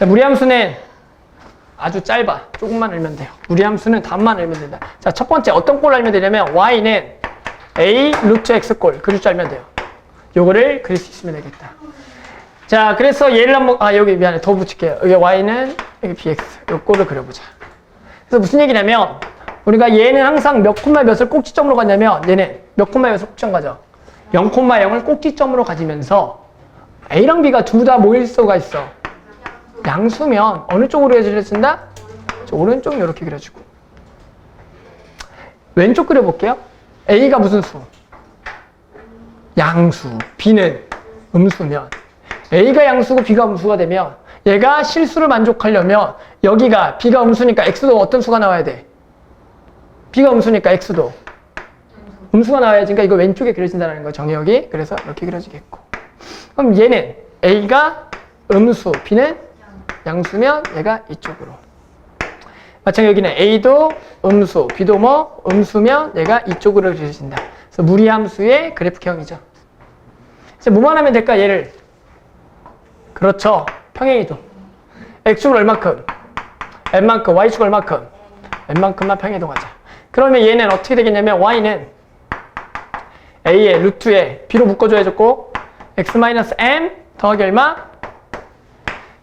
자, 무리함수는 아주 짧아. 조금만 알면 돼요. 무리함수는 답만 알면 된다. 자, 첫 번째 어떤 꼴 알면 되냐면 y는 a 루트 x 꼴 그릴 줄 알면 돼요. 요거를 그릴 수 있으면 되겠다. 자, 그래서 얘를 한번 아 여기 미안해 더 붙일게요. 여기 y는 여기 bx 요 꼴을 그려보자. 그래서 무슨 얘기냐면 우리가 얘는 항상 몇 콤마 몇을 꼭지점으로 가냐면 얘는 몇 콤마 몇을 꼭지점 가죠. 0,0을 꼭지점으로 가지면서 a랑 b가 둘 다 모일 수가 있어. 양수면 어느 쪽으로? 저 오른쪽 이렇게 그려주고 왼쪽 그려볼게요. a가 무슨 수? 양수. b는 음수면 a가 양수고 b가 음수가 되면 얘가 실수를 만족하려면 여기가 b가 음수니까 x도 어떤 수가 나와야 돼? b가 음수니까 x도 음수가 나와야지. 그러니까 이거 왼쪽에 그려진다는 거 정의역이. 그래서 이렇게 그려지겠고. 그럼 얘는 a가 음수, b는 양수면 얘가 이쪽으로. 마찬가지 여기는 a도 음수, b도 뭐 음수면 얘가 이쪽으로 그려진다. 그래서 무리함수의 그래프형이죠. 이제 뭐만 하면 될까 얘를? 그렇죠. 평행이동. x축을 얼마큼? n만큼, y축 얼마큼? n만큼만 평행이동하자. 그러면 얘는 어떻게 되겠냐면 y는 a의 루트에 b로 묶어줘야죠 꼭 x-m 더하기 얼마?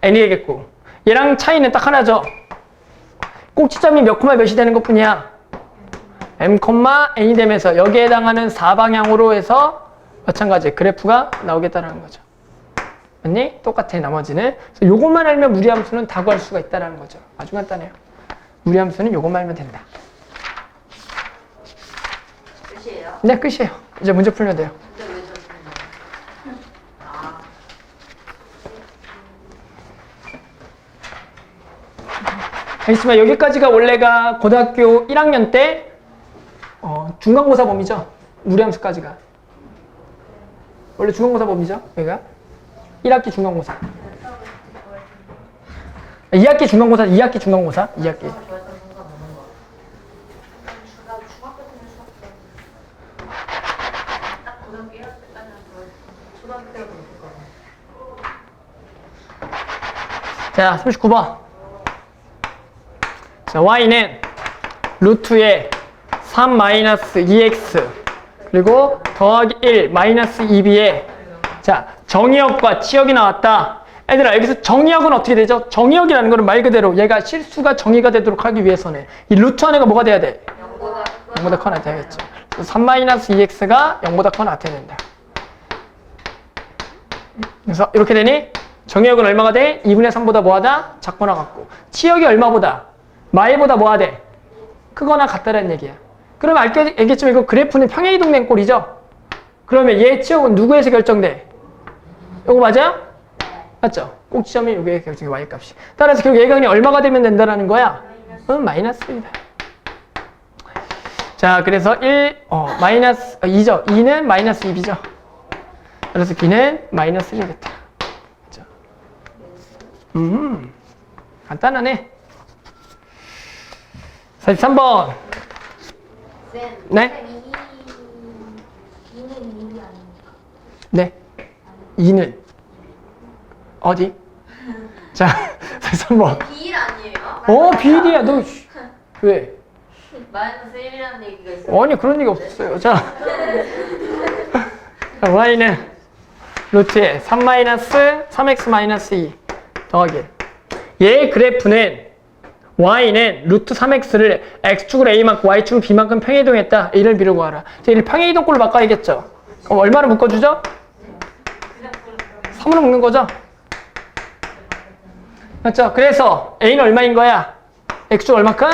N이 되겠고. 얘랑 차이는 딱 하나죠. 꼭지점이 몇 콤마 몇이 되는 것 뿐이야. M, n이 되면서 여기에 해당하는 4방향으로 해서 마찬가지 그래프가 나오겠다는 거죠. 맞니? 똑같아 나머지는. 그래서 요것만 알면 무리함수는 다 구할 수가 있다는 거죠. 아주 간단해요. 무리함수는 요것만 알면 된다. 끝이에요? 네 끝이에요. 이제 문제 풀면 돼요 근데 왜 저렇게 돼요? 아, 알겠지만 여기까지가 원래가 고등학교 1학년 때 어, 중간고사 범위죠. 무리함수까지가. 원래 중간고사 범위죠. 여기가 1학기 중간고사. 2학기 중간고사, 2학기 중간고사, 2학기. 좋아했던 순간 오는 거. 나 중학교 때는 수학 딱 고등학교 1학기 때까지는 좋아했어. 초등학교 때가 더 자, 39번. 자, y는 루트의 3 마이너스 2x 그리고 더하기 1 마이너스 2b에 자, 정의역과 치역이 나왔다. 애들아, 여기서 정의역은 어떻게 되죠? 정의역이라는 거는 말 그대로 얘가 실수가 정의가 되도록 하기 위해서는 이 루트 안에가 뭐가 돼야 돼? 영보다 0보다 커나 돼야겠죠. 3 마이너스 2x가 0보다 커나 나타야 된다. 그래서 이렇게 되니 정의역은 얼마가 돼? 2분의 3보다 뭐하다? 작거나 같고 치역이 얼마보다? 마이보다 뭐가 돼? 크거나 같다라는 얘기야. 알게, 알겠지만 이거 그래프는 평행이동된 꼴이죠? 그러면 얘 치역은 누구에서 결정돼? 이거 맞아요? 맞죠? 꼭지점이 여기에 결정이 y값이. 따라서 결국 얘가 그냥 얼마가 되면 된다는 거야? 응, 마이너스입니다. 자, 그래서 1, 어, 마이너스, 어, 2죠. 2는 마이너스 2이죠. 그래서 B는 마이너스 1이겠다. 그죠? 음, 간단하네. 43번. 쌤, 네? 네. 2는 어디? 자, 43번. 비일 아니에요? 어, 비일이야. 너, 씨. 왜? 마이너스 1이라는 얘기가 있어요. 아니, 그런 얘기 없었어요. 자. 자, y는 루트에 3 마이너스 3x 마이너스 2 더하기 1. 얘 그래프는 y는 루트 3x를 x축으로 a만큼 y축으로 b만큼 평행이동했다. 이를 비로 구하라. 자, 이를 평행이동꼴로 바꿔야겠죠. 그럼 얼마를 묶어주죠? 3으로 묶는 거죠? 맞죠? 그래서 a는 얼마인 거야? x축 얼마큼?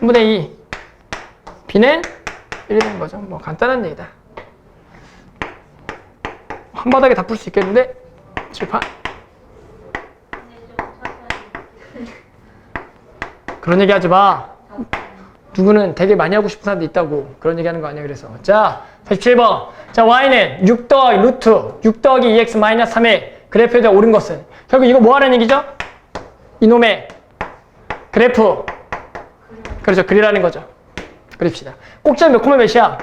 3분의 2. b는 1이 된 거죠. 뭐 간단한 얘기다. 한 바닥에 다 풀 수 있겠는데? 칠판. 그런 얘기 하지 마. 누구는 되게 많이 하고 싶은 사람도 있다고. 그런 얘기 하는 거 아니야, 그래서. 자, 47번. 자, y는 6 더하기 루트, 6 더하기 2x 마이너스 3의 그래프에 대해 옳은 것은. 결국 이거 뭐 하는 얘기죠? 이놈의 그래프. 그렇죠. 그리라는 거죠. 그립시다. 꼭지점 몇 콤마 몇이야?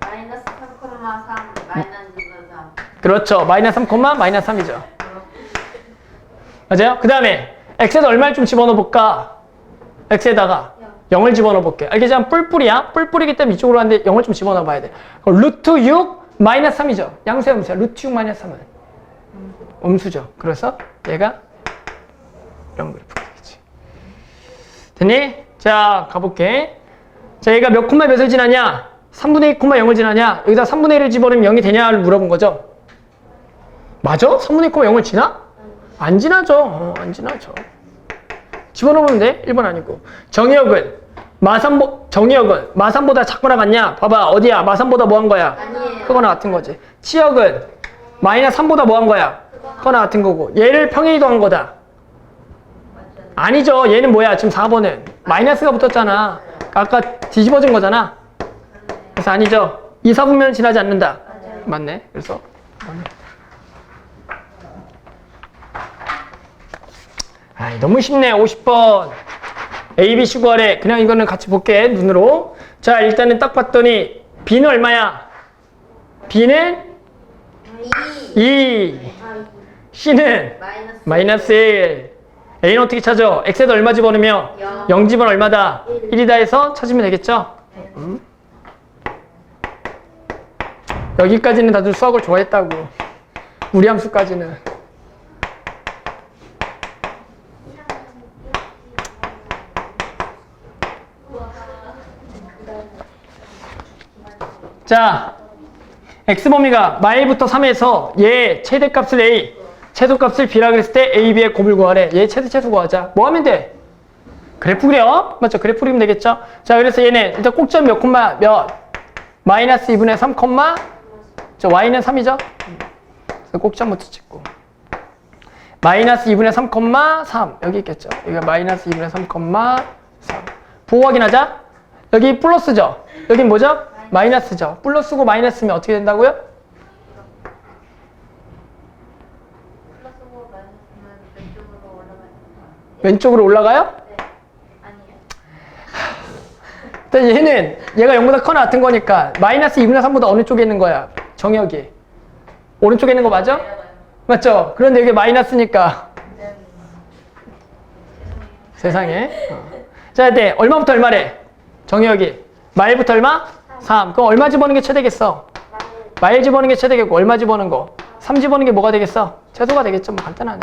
마이너스 3,3 마이너스 3. 그렇죠. 마이너스 3 콤마 마이너스 3이죠. 맞아요? 그 다음에 x에다 얼마를 좀 집어넣어 볼까? X에다가 0을 집어넣어 볼게. 알겠지? 뿔뿔이야. 뿔뿔이기 때문에 이쪽으로 하는데 0을 좀 집어넣어 봐야 돼. 루트 6 마이너스 3이죠. 양수의 음수야. 루트 6 마이너스 3은 음수죠. 그래서 얘가 이런 그래프가 되겠지. 됐니? 자, 가볼게. 자, 얘가 몇 콤마 몇을 지나냐? 3분의 2 콤마 0을 지나냐? 여기다 3분의 1을 집어넣으면 0이 되냐를 물어본 거죠. 맞아? 3분의 2 콤마 0을 지나? 안 지나죠. 어, 안 지나죠. 집어넣으면 돼. 1번 아니고. 정의역은 마삼보 정의역은 마삼보다 작거나 같냐? 봐봐. 어디야? 마삼보다 뭐 한 거야? 아니에요. 크거나 같은 거지. 치역은 마이너스 3보다 뭐 한 거야? 크거나 같은 거고. 얘를 평행이도 한 거다. 아니죠. 얘는 뭐야? 지금 4번은 마이너스가 붙었잖아. 아까 뒤집어진 거잖아. 그래서 아니죠. 2, 4분면 지나지 않는다. 맞네. 그래서 맞네. 아, 너무 쉽네. 50번. A, B, C 구하래. 그냥 이거는 같이 볼게. 눈으로. 자, 일단은 딱 봤더니 B는 얼마야? B는 2. 2. 아, C는 마이너스. 마이너스 1. A는 어떻게 찾아? X에다 얼마 집어넣으면? 영. 0 집어넣으면 얼마다? 일. 1이다 해서 찾으면 되겠죠? 음. 여기까지는 다들 수학을 좋아했다고. 우리 함수까지는. 자, x범위가 마일부터 3에서 얘 최대값을 a, 최소값을 b라 그랬을 때 a, b의 곱을 구하래. 얘 최대 최소 구하자. 뭐 하면 돼? 그래프 그려. 맞죠? 그래프 그리면 되겠죠? 자, 그래서 얘는 일단 꼭점 몇 콤마 몇? 마이너스 2분의 3 콤마 저 y는 3이죠? 그래서 꼭점부터 찍고 마이너스 2분의 3 콤마 3 여기 있겠죠? 여기가 마이너스 2분의 3 콤마 3 부호 확인하자. 여기 플러스죠? 여긴 뭐죠? 마이너스죠. 플러스고 마이너스면 어떻게 된다고요? 왼쪽으로 올라가요. 네. 아니에요. 일단 얘는 얘가 0보다 커나 같은 거니까 마이너스 2분의 3보다 어느 쪽에 있는 거야? 정역이. 오른쪽에 있는 거 맞아? 맞죠? 그런데 이게 마이너스니까 세상에. 어. 자, 네. 얼마부터 얼마래? 정역이. 마일부터 얼마? 3. 그럼 얼마 집어넣는 게 최대겠어? 마일 집어넣는 게 최대겠고 얼마 집어넣는 거? 3 집어넣는 게 뭐가 되겠어? 최소가 되겠죠. 뭐 간단하네.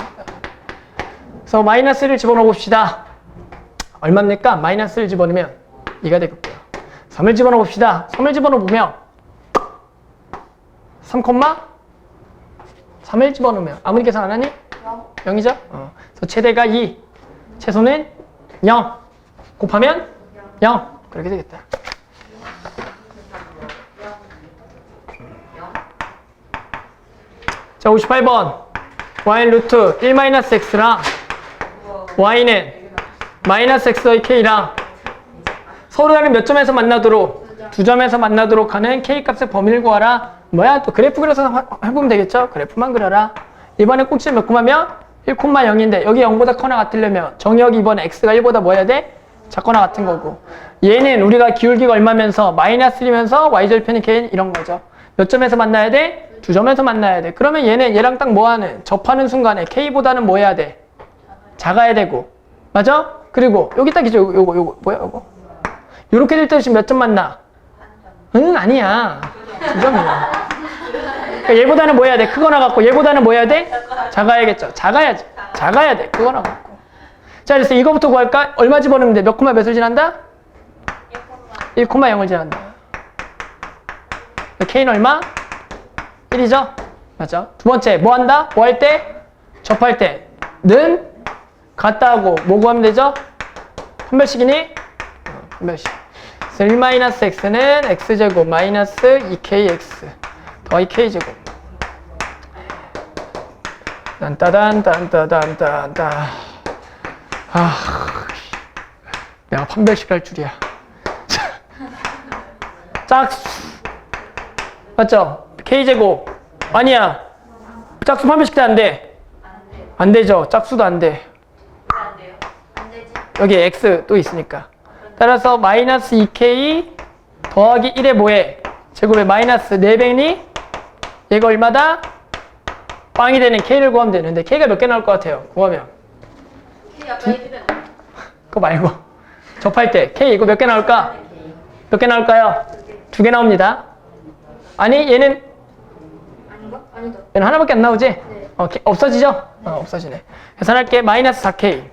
그래서 마이너스를 집어넣어 봅시다. 얼마입니까? 마이너스를 집어넣으면 2가 되겠고요. 3을 집어넣어 봅시다. 3을 집어넣어 보면 3, 3을 집어넣으면 아무리 계산 안 하니? 0 이죠? 어. 그래서 최대가 2, 최소는 0. 곱하면 0. 그렇게 되겠다. 자, 58번. y 루트 1 마이너스 x랑 y는 마이너스 x의 k랑 서로 다른 몇 점에서 만나도록 두 점에서 만나도록 하는 k 값의 범위를 구하라. 뭐야? 또 그래프 그려서 하- 해보면 되겠죠? 그래프만 그려라. 이번에 꼭지 몇 콤마면 1콤마0인데 여기 0보다 커나 같으려면 정의역 이번에 x가 1보다 뭐 해야 돼? 작거나 같은 거고 얘는 우리가 기울기가 얼마면서 마이너스 1이면서 y절편이 k는 이런 거죠. 몇 점에서 만나야 돼? 두 점에서 만나야 돼. 그러면 얘는 얘랑 딱 뭐하는? 접하는 순간에 k보다는 뭐 해야 돼? 작아야 되고 맞아? 그리고 여기 딱 있죠 요거 요거, 요거 뭐야 요거 요렇게 될 때 지금 몇 점 만나? 응 아니야 두 점이야 그러니까 얘보다는 뭐 해야 돼? 크거나 같고 얘보다는 뭐 해야 돼? 작아야겠죠 작아야지 작아야 돼 크거나 같고 자 그래서 이거부터 구할까? 얼마 집어넣으면 돼? 몇 콤마 몇을 지난다? 1콤마 0을 지난다 k는 얼마? 1이죠? 맞죠? 두 번째 뭐 한다? 뭐 할 때? 접할 때 는 같다 하고 뭐 구하면 되죠? 판별식이니? 어, 판별식. 그래서 1-x는 x제곱 마이너스 2kx 더하기 k제곱. 딴따단 딴따단 딴따. 아, 내가 판별식 할 줄이야. 짝수. 맞죠? k제곱. 아니야. 짝수 판별식 때안 돼. 안 되죠. 짝수도 안 돼. 여기 x 또 있으니까. 따라서 마이너스 2k 더하기 1에 뭐해? 제곱에 마이너스 4배니 얘가 얼마다? 빵이 되는 k를 구하면 되는데 k가 몇 개 나올 것 같아요? 구하면 얘기했잖아. 그거 말고 접할 때 K 이거 몇 개 나올까? 몇 개 나올까요? 두 개 나옵니다. 아니 얘는 아닌가? 아니다. 얘는 하나밖에 안 나오지? 어, K- 없어지죠? 어, 없어지네. 계산할게. 마이너스 4K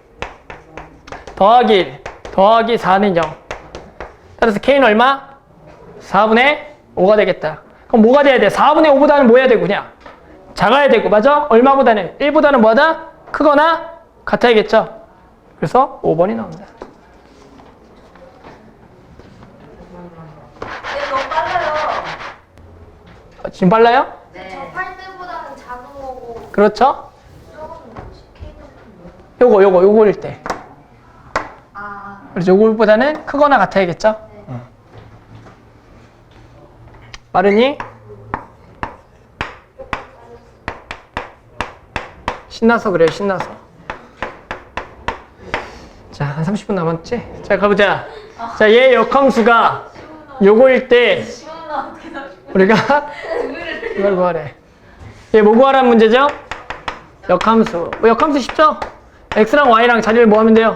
더하기 1 더하기 4는 0. 따라서 K는 얼마? 4분의 5가 되겠다. 그럼 뭐가 돼야 돼? 4분의 5보다는 뭐 해야 되고 그냥 작아야 되고 맞아? 얼마보다는? 1보다는 뭐하다? 크거나 같아야겠죠? 그래서 5번이 나옵니다. 얘 너무 빨라요. 어, 지금 빨라요? 네. 접할 때보다는 작은 거고 그렇죠? 조금 요거 요거 요거일 때. 아 그래서 요거보다는 크거나 같아야겠죠? 어. 빠르니? 신나서 그래요, 신나서. 자, 한 30분 남았지? 자, 가보자. 자, 얘 역함수가 요거일 때? 우리가 이걸 구하래. 얘 뭐 구하라는 문제죠? 역함수. 뭐 역함수 쉽죠? x랑 y랑 자리를 뭐 하면 돼요?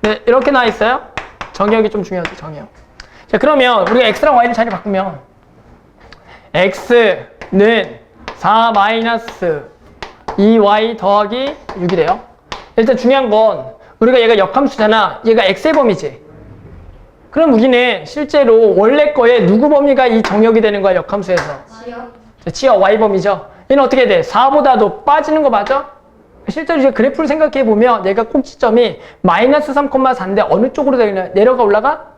네, 이렇게 나와 있어요. 정의역이 좀 중요하죠, 정의역. 자, 그러면 우리가 x랑 y를 자리 바꾸면 x는 4 마이너스 2y 더하기 6이 돼요. 일단 중요한 건 우리가 얘가 역함수잖아. 얘가 x의 범위지. 그럼 우리는 실제로 원래 거에 누구 범위가 이 정역이 되는 거야, 역함수에서. 지요? 자, 치어 y 범위죠. 얘는 어떻게 돼? 4보다도 빠지는 거 맞아? 실제로 이제 그래프를 생각해 보면 얘가 꼭지점이 마이너스 3,4인데 어느 쪽으로 되냐? 내려가 올라가?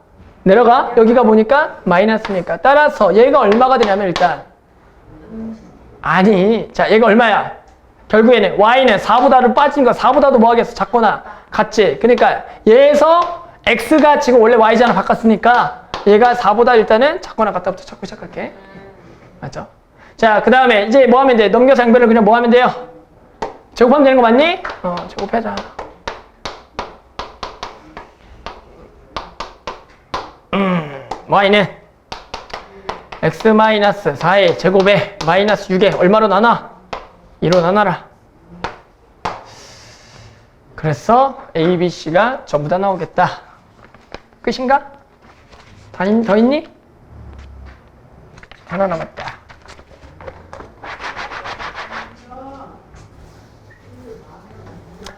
내려가? 여기가 보니까 마이너스니까. 따라서 얘가 얼마가 되냐면 일단 아니, 자 얘가 얼마야? 결국에는 y는 4보다도 빠진 거 4보다도 뭐 하겠어? 작거나 같지? 그러니까 얘에서 x가 지금 원래 y잖아 바꿨으니까 얘가 4보다 일단은 작거나 같다부터 찾고 시작할게. 맞죠? 자, 그 다음에 이제 뭐 하면 돼? 넘겨서 양변을 그냥 뭐 하면 돼요? 제곱하면 되는 거 맞니? 어, 제곱하자. 음, y는 x 마이너스 4의 제곱에 마이너스 6에 얼마로 나눠? 2로 나눠라. 그래서 A, B, C가 전부 다 나오겠다. 끝인가? 다 있, 더 있니? 하나 남았다.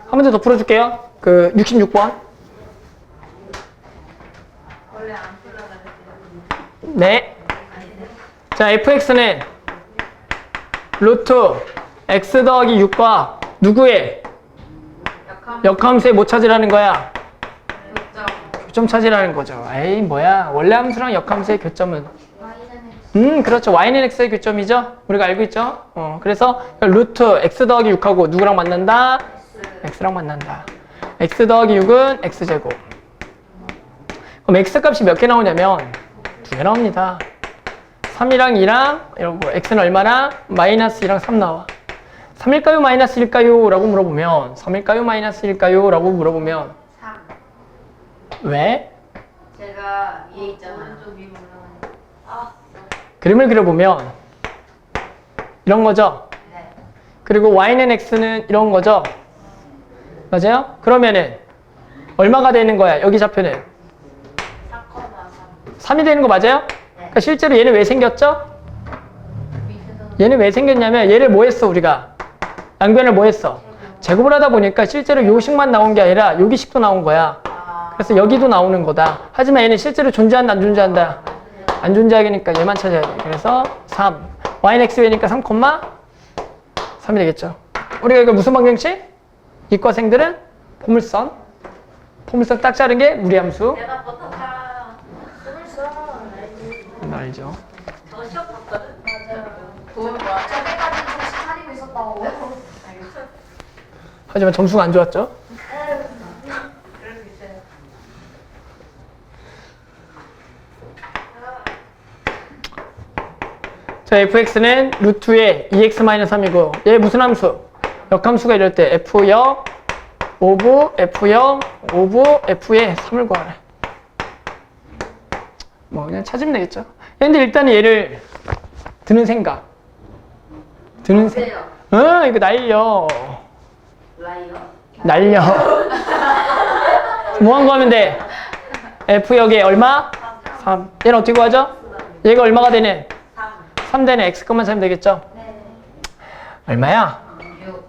한 문제 더 풀어줄게요. 그 66번. 원래 안 풀려나랬어요. 네. 자, fx는 루트 x 더하기 6과 누구의 역함수의 못 찾으라는 거야? 교점. 찾으라는 거죠. 에이, 뭐야. 원래 함수랑 역함수의 교점은. 음, 그렇죠. y는 x의 교점이죠. 우리가 알고 있죠. 어, 그래서 루트 x 더하기 6하고 누구랑 만난다? x랑 만난다. x 더하기 6은 x제곱. 그럼 x 값이 몇 개 나오냐면 두 개 나옵니다. 3이랑 2랑 이런 거 x는 얼마나? 마이너스 2랑 3 나와. 3일까요? 마이너스 1일까요? 라고 물어보면 3일까요? 마이너스 1일까요? 라고 물어보면 3. 왜? 제가 위에 있잖아. 오른쪽 위로 올라가는. 아. 그림을 그려보면 이런 거죠. 네. 그리고 y는 x는 이런 거죠. 맞아요? 그러면은 얼마가 되는 거야? 여기 좌표는 3,3. 3이 되는 거 맞아요? 그러니까 실제로 얘는 왜 생겼죠? 밑에서 얘는 왜 생겼냐면 얘를 뭐 했어 우리가? 양변을 뭐 했어? 제곱을 하다 보니까 실제로 요 식만 나온 게 아니라 여기 식도 나온 거야. 아. 그래서 여기도 나오는 거다. 하지만 얘는 실제로 존재한다 안 존재한다? 안 존재하니까 얘만 찾아야 돼. 그래서 3. y는 x이니까 3, 3이 되겠죠. 우리가 이거 무슨 방정식? 이과생들은 포물선. 포물선 딱 자른 게 무리함수. 내가 알죠. 저 시험 봤거든. 맞아요 도울 뭐야? 저때까지 정신 차리고 있었다고 알겠어. 하지만 점수가 안 좋았죠. 그럴 수 있어요. 자, fx는 루트의 2x-3이고 얘 무슨 함수? 역함수가 이럴 때 f역 오브 f역 오브 f의 3을 구하래. 뭐 그냥 찾으면 되겠죠. 근데 일단은 얘를 드는 생각. 드는 생각. 어, 이거 날려. 라이어. 날려. 뭐한 거 하면 돼? F 여기에 얼마? 3. 얘는 어떻게 구하죠? 얘가 얼마가 되네? 3. 3 되네. X 것만 세면 되겠죠? 네. 얼마야? 6.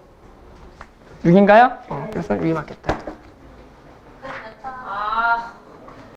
6인가요? 어, 그래서 6이 맞겠다.